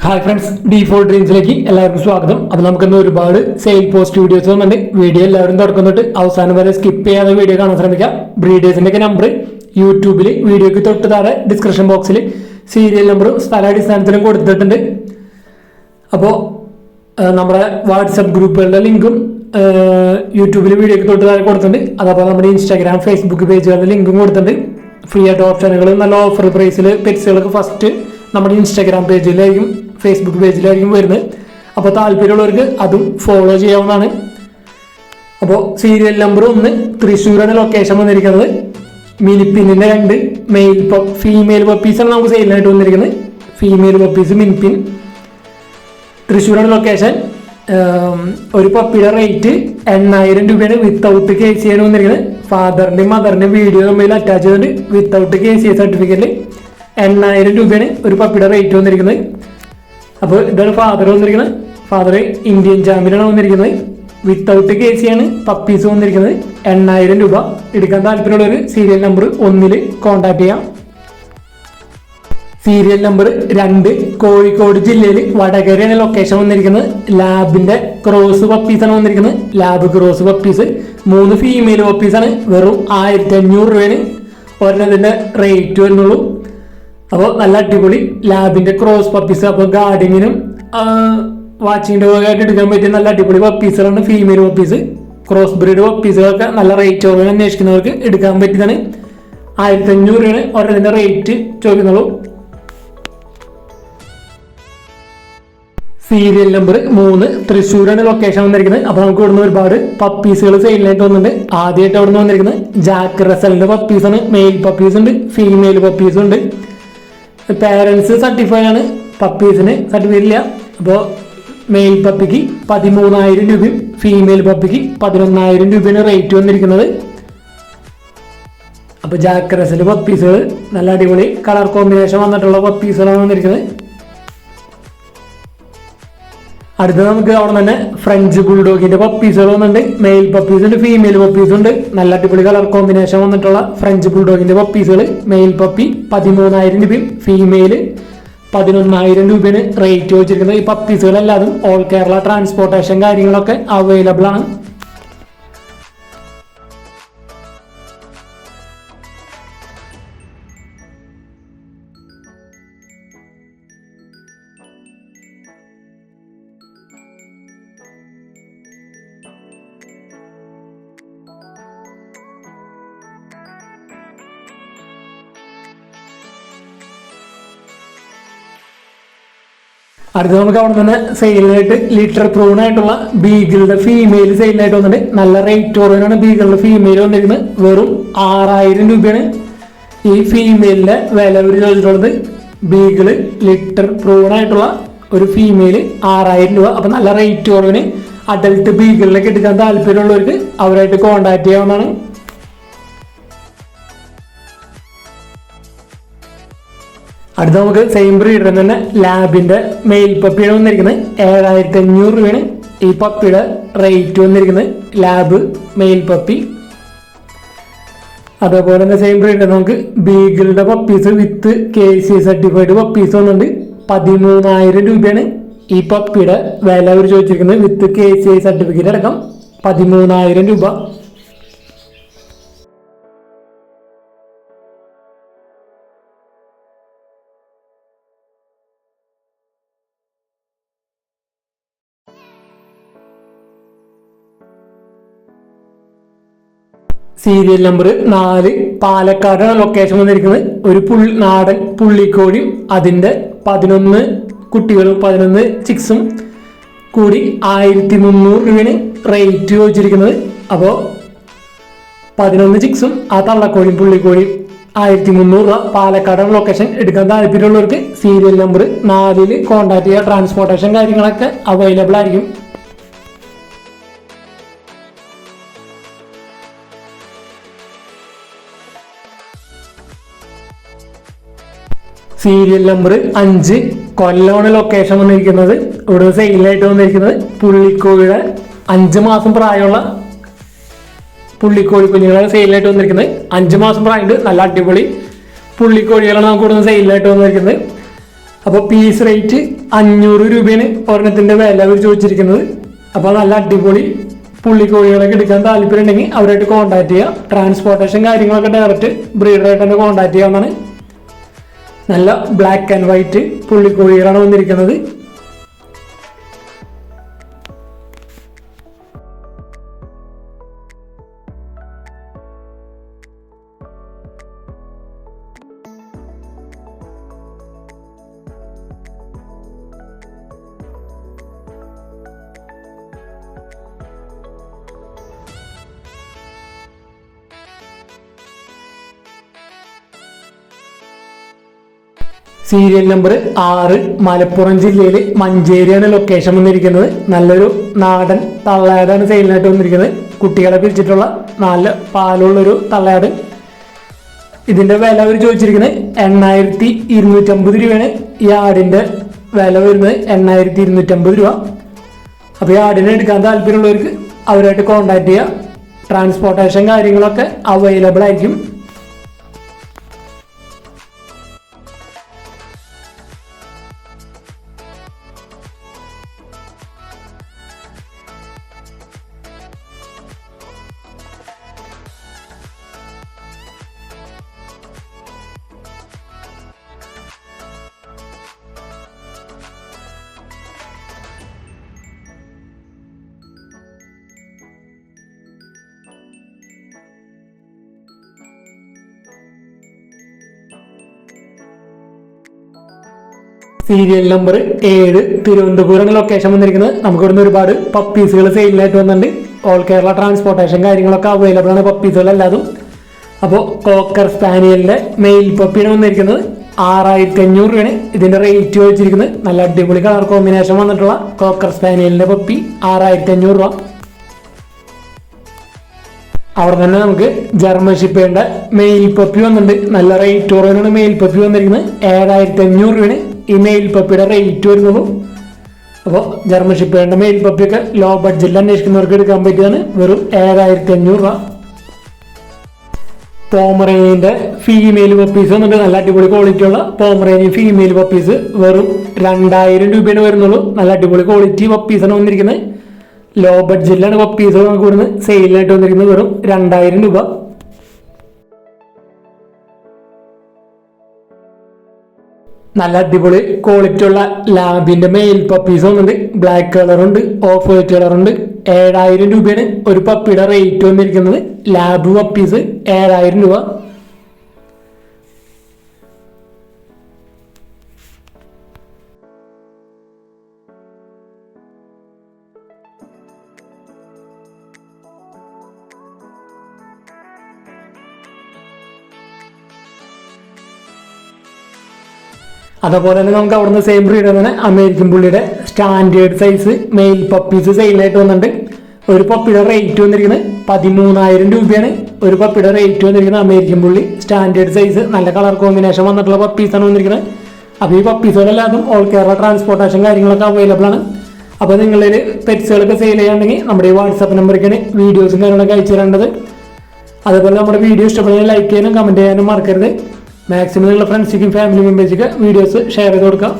Hi friends D four ഡ്രീംസിലേക്ക് എല്ലാവർക്കും സ്വാഗതം. അത് നമുക്കിന്ന് ഒരുപാട് സെയിൽ പോസ്റ്റ് വീഡിയോസ് വന്നിട്ടുണ്ട്. വീഡിയോ എല്ലാവരും തുടക്കുന്നിട്ട് അവസാനം വരെ സ്കിപ്പ് ചെയ്യാതെ വീഡിയോ കാണാൻ ശ്രമിക്കാം. ബ്രീഡേഴ്സിന്റെ ഒക്കെ നമ്പർ യൂട്യൂബിൽ വീഡിയോക്ക് തൊട്ട് താഴെ ഡിസ്ക്രിപ്ഷൻ ബോക്സിൽ സീരിയൽ നമ്പറും സ്ഥലാടിസ്ഥാനത്തിലും കൊടുത്തിട്ടുണ്ട്. അപ്പോൾ നമ്മുടെ വാട്സപ്പ് ഗ്രൂപ്പുകളുടെ ലിങ്കും യൂട്യൂബിൽ വീഡിയോക്ക് തൊട്ട് താഴെ കൊടുത്തിട്ടുണ്ട്. അതപ്പോൾ നമ്മുടെ ഇൻസ്റ്റാഗ്രാം ഫേസ്ബുക്ക് പേജുകളുടെ ലിങ്കും കൊടുത്തിട്ടുണ്ട്. ഫ്രീ ആയിട്ട് ഓപ്ഷനുകൾ നല്ല ഓഫർ പ്രൈസിൽ പെറ്റ്സുകൾക്ക് ഫസ്റ്റ് നമ്മുടെ ഇൻസ്റ്റാഗ്രാം പേജിലായിരിക്കും ഫേസ്ബുക്ക് പേജിലായിരിക്കും വരുന്നത്. അപ്പോൾ താല്പര്യമുള്ളവർക്ക് അതും ഫോളോ ചെയ്യാവുന്നതാണ്. അപ്പോൾ സീരിയൽ നമ്പർ ഒന്ന് തൃശ്ശൂരാണ് ലൊക്കേഷൻ വന്നിരിക്കുന്നത്. മിനിപ്പിന്നിന്റെ രണ്ട് മെയിൽ ഫീമെയിൽ പപ്പീസാണ് നമുക്ക് സെയിലായിട്ട് വന്നിരിക്കുന്നത്. ഫീമെയിൽ പപ്പീസ് മിനിപ്പിൻ തൃശ്ശൂരാണ് ലൊക്കേഷൻ ഒരു പപ്പിയുടെ റേറ്റ് എണ്ണായിരം രൂപയാണ് വിത്തൗട്ട് കെ സി ആണ് വന്നിരിക്കുന്നത്. ഫാദറിന്റെയും മദറിന്റെയും വീഡിയോ തമ്മിൽ അറ്റാച്ച് ചെയ്തിട്ടുണ്ട് വിത്തൗട്ട് കെ സി സർട്ടിഫിക്കറ്റിൽ എണ്ണായിരം രൂപയാണ് ഒരു പപ്പിയുടെ റേറ്റ് വന്നിരിക്കുന്നത്. അപ്പോൾ ഇതാണ് ഫാദർ വന്നിരിക്കുന്നത്. ഫാദർ ഇന്ത്യൻ ചാമ്പ്യനാണ് വന്നിരിക്കുന്നത്. വിത്തൗട്ട് കെ സി ആണ് പപ്പീസ് വന്നിരിക്കുന്നത്. എണ്ണായിരം രൂപ. എടുക്കാൻ താല്പര്യമുള്ള ഒരു സീരിയൽ നമ്പർ ഒന്നിൽ കോൺടാക്ട് ചെയ്യാം. സീരിയൽ നമ്പർ രണ്ട് കോഴിക്കോട് ജില്ലയിൽ വടകരയാണ് ലൊക്കേഷൻ വന്നിരിക്കുന്നത്. ലാബിന്റെ ക്രോസ് പപ്പീസാണ് വന്നിരിക്കുന്നത്. ലാബ് ക്രോസ് പപ്പീസ് മൂന്ന് ഫീമെയിൽ പപ്പീസാണ് വെറും ആയിരത്തി അഞ്ഞൂറ് രൂപയാണ്. ഒരെണ്ണത്തിന്റെ റേറ്റ് വരുന്നുള്ളൂ. അപ്പോൾ നല്ല അടിപൊളി ലാബിന്റെ ക്രോസ് പപ്പീസ് അപ്പോൾ ഗാർഡിങ്ങിനും വാച്ചിങ് ഭാഗമായിട്ട് എടുക്കാൻ പറ്റിയ നല്ല അടിപൊളി പപ്പീസുകളാണ് ഫീമെയിൽ പപ്പീസ് ക്രോസ് ബ്രീഡ് പപ്പീസുകളൊക്കെ നല്ല റേറ്റ് ഓർമ്മ അന്വേഷിക്കുന്നവർക്ക് എടുക്കാൻ പറ്റിയതാണ്. ആയിരത്തി അഞ്ഞൂറ് രൂപയാണ് ഒരെണ്ണത്തിന്റെ റേറ്റ് ചോദിക്കുന്നുള്ളൂ. സീരിയൽ നമ്പർ മൂന്ന് തൃശ്ശൂരാണ് ലൊക്കേഷൻ വന്നിരിക്കുന്നത്. അപ്പോൾ നമുക്ക് ഇവിടുന്ന് ഒരുപാട് പപ്പീസുകൾ സെയിലിനായിട്ട് വന്നിട്ടുണ്ട് ആദ്യമായിട്ട് അവിടുന്ന് വന്നിരിക്കുന്നത് ജാക്ക് റസലിന്റെ പപ്പീസാണ് മെയിൽ പപ്പീസ് ഉണ്ട് ഫീമെയിൽ പപ്പീസ് ഉണ്ട്. പാരൻസ് സർട്ടിഫൈ ആണ്. പപ്പീസിന് സർട്ടിഫൈ ഇല്ല. അപ്പോൾ മെയിൽ പപ്പിക്ക് പതിമൂന്നായിരം രൂപയും ഫീമെയിൽ പപ്പിക്ക് പതിനൊന്നായിരം രൂപയാണ് റേറ്റ് വന്നിരിക്കുന്നത്. അപ്പോൾ ജാക്രസിന്റെ പപ്പീസുകൾ നല്ല അടിപൊളി കളർ കോമ്പിനേഷൻ വന്നിട്ടുള്ള പപ്പീസുകളാണ് വന്നിരിക്കുന്നത്. അടുത്ത നമുക്ക് അവിടെ തന്നെ ഫ്രഞ്ച് ബുൾഡോഗിന്റെ പപ്പീസുകൾ വന്നിട്ടുണ്ട്. മെയിൽ പപ്പീസ് ഉണ്ട് ഫീമെയിൽ പപ്പീസ് ഉണ്ട്. നല്ല അടിപൊളി കളർ കോമ്പിനേഷൻ വന്നിട്ടുള്ള ഫ്രഞ്ച് ബുൾഡോഗിന്റെ പപ്പീസുകൾ മെയിൽ പപ്പി പതിമൂന്നായിരം രൂപയും ഫീമെയിൽ പതിനൊന്നായിരം രൂപയാണ് റേറ്റ് വെച്ചിരിക്കുന്നത്. ഈ പപ്പീസുകളെല്ലാതും ഓൾ കേരള ട്രാൻസ്പോർട്ടേഷൻ കാര്യങ്ങളൊക്കെ അവൈലബിൾ ആണ്. അടുത്ത നമുക്ക് അവിടെ തന്നെ സെയിലായിട്ട് ലിറ്റർ പ്രൂൺ ആയിട്ടുള്ള ബീഗിളുടെ ഫീമെയിൽ സെയിലായിട്ട് വന്നിട്ടുണ്ട്. നല്ല റേറ്റ് കുറവിനാണ് ബീഗിളുടെ ഫീമെയിൽ വന്നിരിക്കുന്നത്. വെറും ആറായിരം രൂപയാണ് ഈ ഫീമെയിലിന്റെ വില ഒരു ചോദിച്ചിട്ടുള്ളത്. ബീഗിൾ ലിറ്റർ പ്രൂൺ ആയിട്ടുള്ള ഒരു ഫീമെയിൽ ആറായിരം രൂപ. അപ്പൊ നല്ല റേറ്റ് കുറവിന് അഡൽട്ട് ബീഗിളിലേക്ക് എടുക്കാൻ താല്പര്യമുള്ളവർക്ക് അവരായിട്ട് കോണ്ടാക്ട് ചെയ്യാവുന്നതാണ്. അടുത്ത നമുക്ക് സെയിം ബ്രീഡ് തന്നെ ലാബിന്റെ മെയിൽ പപ്പിയാണ് വന്നിരിക്കുന്നത്. ഏഴായിരത്തി അഞ്ഞൂറ് രൂപയാണ് ഈ പപ്പിയുടെ റേറ്റ് വന്നിരിക്കുന്നത്. ലാബ് മെയിൽ പപ്പി അതേപോലെ തന്നെ സെയിം ബ്രീഡ് നമുക്ക് ബീഗിളുടെ puppies with K C certified puppies വന്നിട്ടുണ്ട്. പതിമൂന്നായിരം രൂപയാണ് ഈ പപ്പിയുടെ വില അവർ ചോദിച്ചിരിക്കുന്നത്. വിത്ത് കെ സി സർട്ടിഫിക്കറ്റ് അടക്കം പതിമൂന്നായിരം രൂപ. സീരിയൽ നമ്പർ നാല് പാലക്കാടാണ് ലൊക്കേഷൻ വന്നിരിക്കുന്നത്. ഒരു പുൾ നാടൻ പുള്ളിക്കോഴിയും അതിന്റെ പതിനൊന്ന് കുട്ടികളും പതിനൊന്ന് ചിക്സും കൂടി ആയിരത്തി മുന്നൂറ് രൂപയാണ് റേറ്റ് ചോദിച്ചിരിക്കുന്നത്. അപ്പോൾ പതിനൊന്ന് ചിക്സും ആ തള്ളക്കോഴിയും പുള്ളിക്കോഴിയും ആയിരത്തി മുന്നൂറ് രൂപ പാലക്കാടാണ് ലൊക്കേഷൻ എടുക്കാൻ താല്പര്യമുള്ളവർക്ക് സീരിയൽ നമ്പർ നാലിൽ കോൺടാക്ട് ചെയ്യുക. ട്രാൻസ്പോർട്ടേഷൻ കാര്യങ്ങളൊക്കെ അവൈലബിൾ ആയിരിക്കും. സീരിയൽ നമ്പർ അഞ്ച് കൊല്ലമാണ് ലൊക്കേഷൻ വന്നിരിക്കുന്നത്. ഇവിടെ സെയിലായിട്ട് വന്നിരിക്കുന്നത് പുള്ളിക്കോഴിയുടെ അഞ്ച് മാസം പ്രായമുള്ള പുള്ളിക്കോഴി കുഞ്ഞുങ്ങളെ സെയിലായിട്ട് വന്നിരിക്കുന്നത്. അഞ്ച് മാസം പ്രായമുണ്ട്. നല്ല അടിപൊളി പുള്ളിക്കോഴികളാണ് നമുക്ക് ഇവിടുന്ന് സെയിലായിട്ട് വന്നിരിക്കുന്നത്. അപ്പോൾ പീസ് റേറ്റ് അഞ്ഞൂറ് രൂപയാണ് ഒരെണ്ണത്തിന്റെ വില അവർ ചോദിച്ചിരിക്കുന്നത്. അപ്പോൾ നല്ല അടിപൊളി പുള്ളിക്കോഴികളൊക്കെ എടുക്കാൻ താല്പര്യം ഉണ്ടെങ്കിൽ അവരായിട്ട് കോൺടാക്ട് ചെയ്യുക ട്രാൻസ്പോർട്ടേഷൻ കാര്യങ്ങളൊക്കെ ഡയറക്റ്റ് ബ്രീഡറായിട്ട് തന്നെ കോൺടാക്ട് ചെയ്യാവുന്നതാണ്. നല്ല ബ്ലാക്ക് ആൻഡ് വൈറ്റ് പുള്ളിക്കോഴികളാണ് വന്നിരിക്കുന്നത്. സീരിയൽ നമ്പർ ആറ് മലപ്പുറം ജില്ലയിൽ മഞ്ചേരിയാണ് ലൊക്കേഷൻ വന്നിരിക്കുന്നത്. നല്ലൊരു നാടൻ തള്ളയാടാണ് സെയിലിനായിട്ട് വന്നിരിക്കുന്നത്. കുട്ടികളെ പിരിച്ചിട്ടുള്ള നല്ല പാലുള്ളൊരു തള്ളയാട്. ഇതിന്റെ വില അവർ ചോദിച്ചിരിക്കുന്നത് എണ്ണായിരത്തി ഇരുന്നൂറ്റമ്പത് രൂപയാണ്. ഈ ആടിന്റെ വില വരുന്നത് എണ്ണായിരത്തി ഇരുന്നൂറ്റമ്പത് രൂപ. അപ്പോൾ ഈ ആടിനെ എടുക്കാൻ താല്പര്യമുള്ളവർക്ക് അവരായിട്ട് കോൺടാക്ട് ചെയ്യുക ട്രാൻസ്പോർട്ടേഷൻ കാര്യങ്ങളൊക്കെ അവൈലബിൾ ആയിരിക്കും. സീരിയൽ നമ്പർ ഏഴ് തിരുവനന്തപുരം ലൊക്കേഷൻ വന്നിരിക്കുന്നത്. നമുക്ക് ഇവിടുന്ന് ഒരുപാട് പപ്പീസുകൾ സെയിലിനായിട്ട് വന്നിട്ടുണ്ട്. ഓൾ കേരള ട്രാൻസ്പോർട്ടേഷൻ കാര്യങ്ങളൊക്കെ അവൈലബിൾ ആണ് പപ്പീസുകൾ എല്ലാതും. അപ്പോൾ കോക്കർ സ്പാനിയലിന്റെ മെയിൽ പപ്പിയാണ് വന്നിരിക്കുന്നത്. ആറായിരത്തി അഞ്ഞൂറ് രൂപയാണ് ഇതിന്റെ റേറ്റ് വെച്ചിരിക്കുന്നത്. നല്ല അടിപൊളി കളർ കോമ്പിനേഷൻ വന്നിട്ടുള്ള കോക്കർ സ്പാനിയലിന്റെ പപ്പി ആറായിരത്തി അഞ്ഞൂറ് രൂപ. അവിടെ തന്നെ നമുക്ക് ജർമ്മൻ ഷിപ്പേണ്ട മെയിൽ പപ്പി വന്നിട്ടുണ്ട്. നല്ല റേറ്റ് കുറവിനാണ് മെയിൽ പപ്പി വന്നിരിക്കുന്നത്. ഏഴായിരത്തി അഞ്ഞൂറ് രൂപയാണ് ഈ മെയിൽ പപ്പിയുടെ റേറ്റ് വരുന്നുള്ളൂ. അപ്പോൾ ജർമ്മൻ ഷിപ്പേണ്ട മെയിൽ പപ്പിയൊക്കെ ലോ ബഡ്ജറ്റിൽ അന്വേഷിക്കുന്നവർക്ക് എടുക്കാൻ പറ്റിയതാണ്. വെറും ഏഴായിരത്തി അഞ്ഞൂറ് രൂപ. പോമറേനിന്റെ ഫീമെയിൽ പപ്പീസ് വന്നിട്ട് നല്ല അടിപൊളി ക്വാളിറ്റി ഉള്ള പോമറേനി ഫീമെയിൽ പപ്പീസ് വെറും രണ്ടായിരം രൂപയാണ് വരുന്നുള്ളൂ. നല്ല അടിപൊളി ക്വാളിറ്റി പപ്പീസാണ് വന്നിരിക്കുന്നത്. ലോ ബഡ്ജറ്റിലാണ് പപ്പീസ് നമുക്ക് ഇവിടുന്ന് സെയിലായിട്ട് വന്നിരിക്കുന്നത് വെറും രണ്ടായിരം രൂപ. നല്ല അടിപൊളി ക്വാളിറ്റി ഉള്ള ലാബിന്റെ മെയിൽ പപ്പീസ് ഉണ്ട് ബ്ലാക്ക് കളറുണ്ട് ഓഫ് വൈറ്റ് കളറുണ്ട് ഏഴായിരം രൂപയാണ് ഒരു പപ്പിയുടെ റേറ്റ് വന്നിരിക്കുന്നത്. ലാബ് പപ്പീസ് ഏഴായിരം രൂപ. അതുപോലെ തന്നെ നമുക്ക് അവിടുന്ന് സെയിം ബ്രീഡ് തന്നെ അമേരിക്കൻ പുള്ളിയുടെ സ്റ്റാൻഡേർഡ് സൈസ് മെയിൽ പപ്പീസ് സെയിലായിട്ട് വന്നിട്ടുണ്ട്. ഒരു പപ്പിയുടെ റേറ്റ് വന്നിരിക്കുന്നത് പതിമൂന്നായിരം രൂപയാണ്. ഒരു പപ്പിയുടെ റേറ്റ് വന്നിരിക്കുന്നത് അമേരിക്കൻ പുള്ളി സ്റ്റാൻഡേർഡ് സൈസ് നല്ല കളർ കോമ്പിനേഷൻ വന്നിട്ടുള്ള പപ്പീസാണ് വന്നിരിക്കുന്നത്. അപ്പോൾ ഈ പപ്പീസുകളെല്ലാതും ഓൾ കേരള ട്രാൻസ്പോർട്ടേഷൻ കാര്യങ്ങളൊക്കെ അവൈലബിൾ ആണ്. അപ്പോൾ നിങ്ങളിൽ പെറ്റ്സുകളൊക്കെ സെയിൽ ചെയ്യുകയാണെങ്കിൽ നമ്മുടെ ഈ വാട്സാപ്പ് നമ്പറിലേക്കാണ് വീഡിയോസും കാര്യങ്ങളൊക്കെ അയച്ചു തരേണ്ടത്. അതുപോലെ നമ്മുടെ വീഡിയോ ഇഷ്ടപ്പെടുന്ന ലൈക്ക് ചെയ്യാനും കമന്റ് ചെയ്യാനും മറക്കരുത്. മാക്സിമം നിങ്ങളുടെ ഫ്രണ്ട്സിക്കും ഫാമിലി മെമ്പേഴ്സിക്ക് വീഡിയോസ് ഷെയർ ചെയ്ത് കൊടുക്കാം.